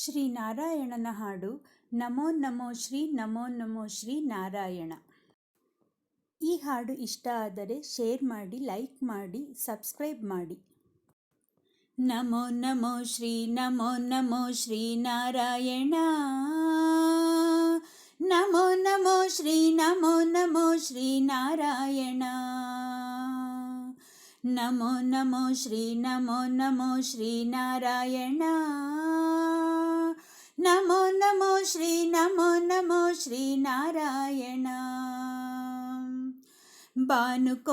ಶ್ರೀ ನಾರಾಯಣನ ಹಾಡು ನಮೋ ನಮೋ ಶ್ರೀ ನಮೋ ನಮೋ ಶ್ರೀ ನಾರಾಯಣ. ಈ ಹಾಡು ಇಷ್ಟ ಆದರೆ ಶೇರ್ ಮಾಡಿ, ಲೈಕ್ ಮಾಡಿ, ಸಬ್ಸ್ಕ್ರೈಬ್ ಮಾಡಿ. ನಮೋ ನಮೋ ಶ್ರೀ ನಮೋ ನಮೋ ಶ್ರೀ ನಾರಾಯಣ. ನಮೋ ನಮೋ ಶ್ರೀ ನಮೋ ನಮೋ ಶ್ರೀ ನಾರಾಯಣ. ನಮೋ ನಮೋ ಶ್ರೀ ನಮೋ ನಮೋ ಶ್ರೀ ನಾರಾಯಣ. नमो नमो श्री नमो नमो श्रीनारायण भानकोटिलावण्यते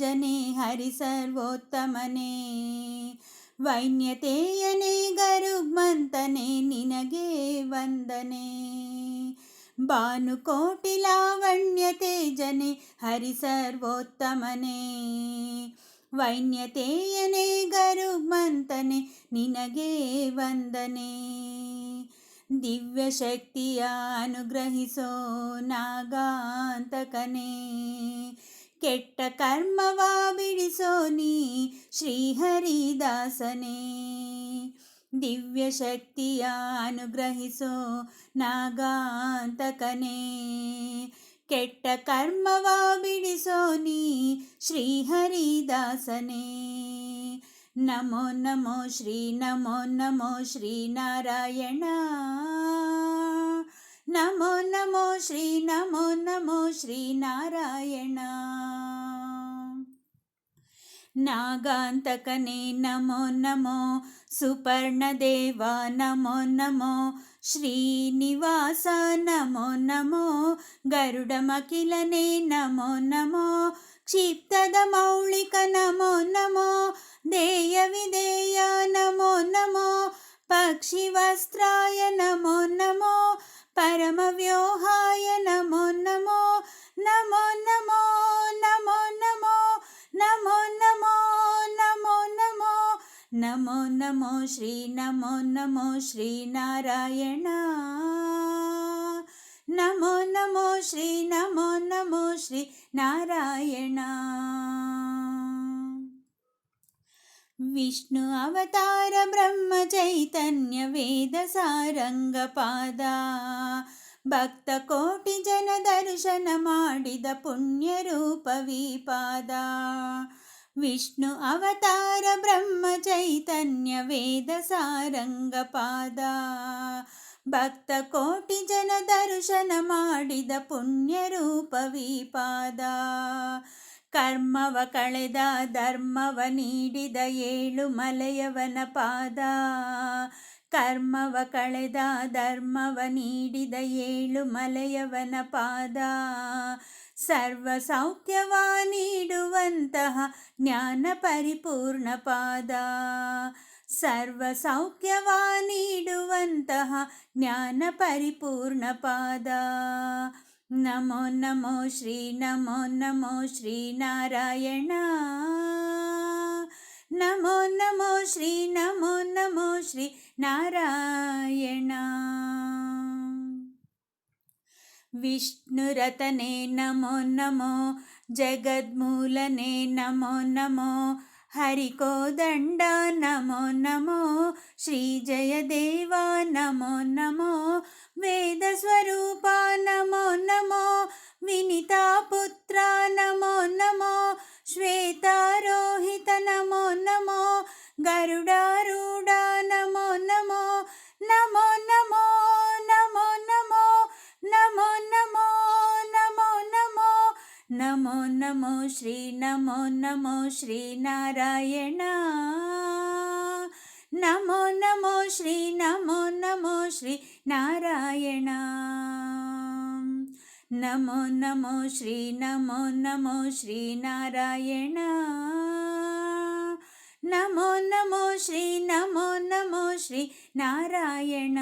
जने हरि वैन्यतेयने गरुमन्तने नगेवन्दने भानुकोटिलावण्यते जने हरिसर्वोत्तमने ವೈನ್ಯತೆಯನೇ ಗರುಗ್ಮಂತನೆ ನಿನಗೆ ವಂದನೆ. ದಿವ್ಯ ಶಕ್ತಿಯ ಅನುಗ್ರಹಿಸೋ ನಾಗಾಂತಕನೇ. ಕೆಟ್ಟ ಕರ್ಮವ ಬಿಡಿಸೋ ನೀ ಶ್ರೀಹರಿದಾಸನೇ. ದಿವ್ಯ ಶಕ್ತಿಯ ಅನುಗ್ರಹಿಸೋ ನಾಗಾಂತಕನೇ. ಕೆಟ್ಟ ಕರ್ಮವ ಬಿಡಿಸೋ ಶ್ರೀಹರಿದಾಸನೇ. ನಮೋ ನಮೋ ಶ್ರೀ ನಮೋ ನಮೋ ಶ್ರೀ ನಾರಾಯಣ. ನಮೋ ನಮೋ ಶ್ರೀ ನಮೋ ನಮೋ ಶ್ರೀ ನಾರಾಯಣ. నాగాంతకనే నమో నమో సుపర్ణదేవా నమో నమో శ్రీనివాస నమో నమో గరుడమఖిలనే నమో నమో క్షిప్తద మౌళిక నమో నమో దేయ విధేయ నమో నమో పక్షివస్త్రాయ నమో నమో పరమవ్యూహాయ నమో నమో నమో నమో నమో నమో నమో नमो नमो श्री नमो नमो श्रीनारायण नमो नमो श्री नमो नमो श्री नारायण। विष्णु अवतार ब्रह्मचैतन्यवेदसारङ्गपादा भक्तकोटिजन दर्शनमा पुण्यरूपवीपादा ವಿಷ್ಣು ಅವತಾರ ಬ್ರಹ್ಮ ಚೈತನ್ಯ ವೇದ ಸಾರಂಗಪಾದ ಭಕ್ತ ಕೋಟಿ ಜನ ದರ್ಶನ ಮಾಡಿದ ಪುಣ್ಯ ರೂಪ ವಿಪಾದ. ಕರ್ಮವ ಕಳೆದ, ಧರ್ಮವ ನೀಡಿದ ಏಳು ಮಲೆಯವನ ಪಾದ. ಕರ್ಮವ ಕಳೆದ, ಧರ್ಮವ ನೀಡಿದ ಏಳು ಮಲೆಯವನ ಪಾದ. ಸರ್ವ ಸೌಖ್ಯವ ನೀಡುವಂತಹ ಜ್ಞಾನ ಪರಿಪೂರ್ಣ ಪಾದ. ಸರ್ವ ಸೌಖ್ಯವ ನೀಡುವಂತಹ ಜ್ಞಾನ ಪರಿಪೂರ್ಣ ಪಾದ. ನಮೋ ನಮೋ ಶ್ರೀ ನಮೋ ನಮೋ ಶ್ರೀ ನಾರಾಯಣ. ನಮೋ ನಮೋ ಶ್ರೀ ನಮೋ ನಮೋ ಶ್ರೀ ನಾರಾಯಣ. विष्णुरतने नमो नमो जगद्मूलने नमो नमो हरिकोदण्ड नमो नमो श्रीजयदेवा नमो नमो वेदस्वरूपा नमो नमो विनितापुत्रा नमो नमो श्वेतारोहित नमो नमो गरुडारूढा नमो नमो नमो ನಮೋ ನಮೋ ಶ್ರೀ ನಮೋ ನಮೋ ಶ್ರೀ ನಾರಾಯಣ. ನಮೋ ನಮೋ ಶ್ರೀ ನಮೋ ನಮೋ ಶ್ರೀ ನಾರಾಯಣ. ನಮೋ ನಮೋ ಶ್ರೀ ನಮೋ ನಮೋ ಶ್ರೀ ನಾರಾಯಣ. ನಮೋ ನಮೋ ಶ್ರೀ ನಮೋ ನಮೋ ಶ್ರೀ ನಾರಾಯಣ.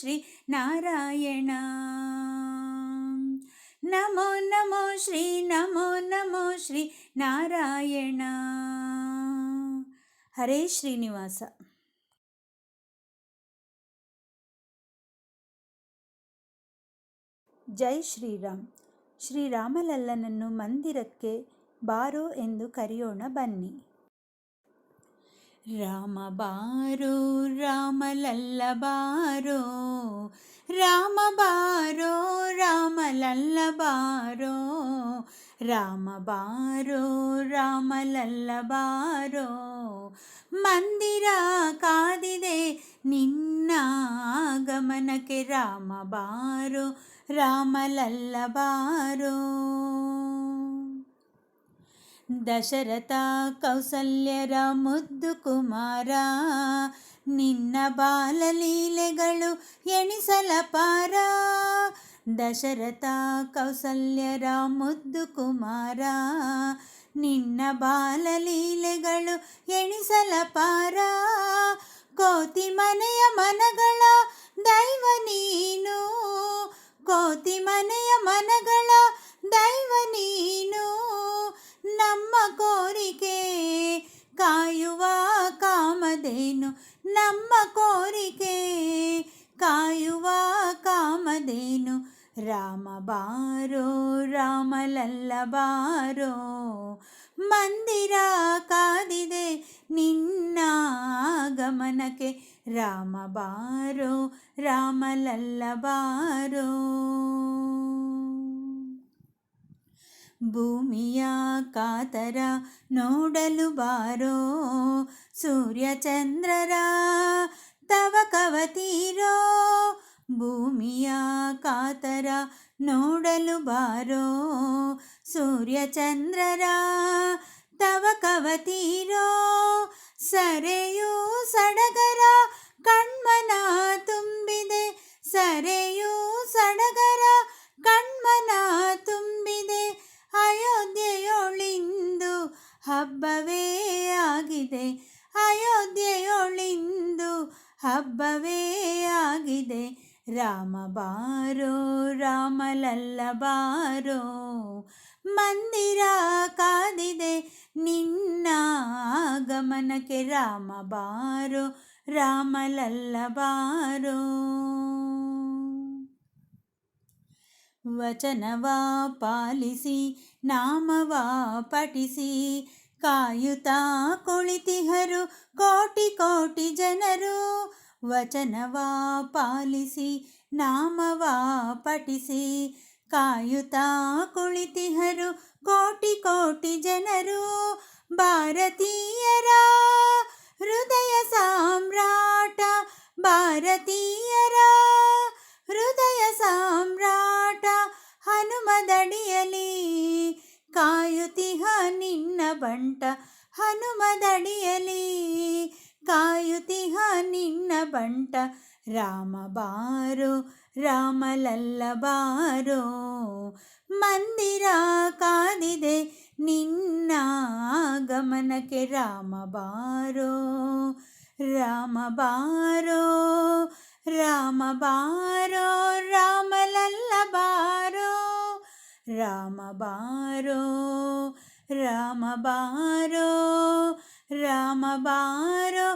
ಶ್ರೀ ನಾರಾಯಣ. ನಮೋ ನಮೋ ಶ್ರೀ ನಮೋ ನಮೋ ಶ್ರೀ ನಾರಾಯಣ. ಹರೇ ಶ್ರೀನಿವಾಸ. ಜೈ ಶ್ರೀರಾಮ್. ಶ್ರೀರಾಮಲಲ್ಲನನ್ನು ಮಂದಿರಕ್ಕೆ ಬಾರೋ ಎಂದು ಕರೆಯೋಣ ಬನ್ನಿ. ರಾಮ ಬಾರೋ, ರಾಮಲಲ್ಲ ಬಾರೋ ರಾಮ ಬಾರೋ ರಾಮಲಲ್ಲ ಬಾರೋ ರಾಮ ಬಾರೋ ರಾಮಲಲ್ಲ ಬಾರೋ ಮಂದಿರ ಕಾದಿದೆ ನಿನ್ನ ಆಗಮನಕ್ಕೆ ರಾಮ ಬಾರೋ ರಾಮಲಲ್ಲ ಬಾರೋ ದಶರಥ ಕೌಸಲ್ಯರ ಮುದ್ದು ಕುಮಾರ ನಿನ್ನ ಬಾಲಲೀಲೆಗಳು ಎಣಿಸಲಪಾರ ದಶರಥ ಕೌಸಲ್ಯರ ಮುದ್ದು ಕುಮಾರ. ನಿನ್ನ ಬಾಲಲೀಲೆಗಳು ಎಣಿಸಲಪಾರ ಕೋತಿ ಮನೆಯ ಮನಗಳ ದೈವ ನೀನು. ಕೋತಿ ಮನೆಯ ಮನಗಳ ದೈವ ನೀನು. ನಮ್ಮ ಕೋರಿಕೆ ಕಾಯುವ ಕಾಮಧೇನು ನಮ್ಮ ಕೋರಿಕೆ ಕಾಯುವ ಕಾಮದೇನು ರಾಮ ಬಾರೋ, ರಾಮಲಲ್ಲ ಬಾರೋ, ಮಂದಿರ ಕಾದಿದೆ ನಿನ್ನ ಗಮನಕ್ಕೆ ರಾಮ ಬಾರೋ, ರಾಮಲಲ್ಲ ಬಾರೋ. ಭೂಮಿಯ ಕಾತರ ನೋಡಲು ಬಾರೋ ಸೂರ್ಯಚಂದ್ರರ ತವ ಕವತೀರೋ ಭೂಮಿಯ ಕಾತರ ನೋಡಲು ಬಾರೋ ಸೂರ್ಯಚಂದ್ರರ ತವ ಕವತೀರೋ ಸರೆಯೂ ಸಡಗರ ಆಗಿದೆ ರಾಮ ಬಾರೋ, ರಾಮಲಲ್ಲ ಬಾರೋ, ಮಂದಿರ ಕಾದಿದೆ. ನಿನ್ನ ಆಗಮನಕ್ಕೆ ರಾಮ ಬಾರೋ, ರಾಮಲಲ್ಲ ಬಾರೋ. ವಚನವ ಪಾಲಿಸಿ, ನಾಮವ ಪಠಿಸಿ, ಕಾಯುತ್ತಾ ಕುಳಿತಿಹರು ಕೋಟಿ ಕೋಟಿ ಜನರು. ವಚನವ ಪಾಲಿಸಿ ನಾಮವಾ ಪಠಿಸಿ. ಕಾಯುತ್ತಾ ಕುಳಿತಿಹರು ಕೋಟಿ ಕೋಟಿ ಜನರು. ಭಾರತೀಯರ ಹೃದಯ ಸಾಮ್ರಾಟ, ಭಾರತೀಯರ ಹೃದಯ ಸಾಮ್ರಾಟ, ಹನುಮದಡಿಯಲಿ. ಕಾಯುತಿಹ ನಿನ್ನ ಬಂಟ, ಹನುಮದಡಿಯಲಿ. ಕಾಯುತಿಹ ನಿನ್ನ ಬಂಟ ರಾಮ ಬಾರೋ ರಾಮಲಲ್ಲ ಬಾರೋ ಮಂದಿರ ಕಾದಿದೆ ನಿನ್ನ ಆಗಮನಕ್ಕೆ ರಾಮ ಬಾರೋ ರಾಮ ಬಾರೋ ರಾಮ ಬಾರೋ ರಾಮಲಲ್ಲ ಬಾರೋ ರಾಮ ಬಾರೋ ರಾಮ ಬಾರೋ ರಾಮ ಬಾರೋ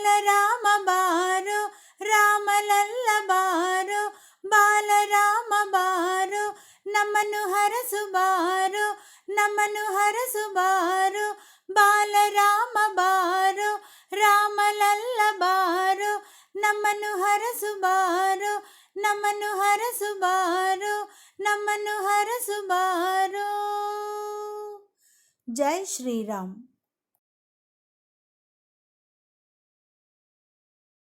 ಬಾಲರಾಮ ಬಾರು ರಾಮಲಲ್ಲ ಬಾರೋ ಬಾಲರಾಮ ಬಾರು, ನಮ್ಮನ್ನು ಹರಸು ಬಾರು, ನಮ್ಮನ್ನು ಹರಸು ಬಾರೋ ಬಾಲರಾಮ ಬಾರು ರಾಮಲಲ್ಲ ಬಾರು, ನಮ್ಮನ್ನು ಹರಸು ಬಾರು, ನಮ್ಮನ್ನು ಹರಸು ಬಾರು, ನಮ್ಮನ್ನು ಹರಸು ಬಾರು. ಜೈ ಶ್ರೀರಾಮ್.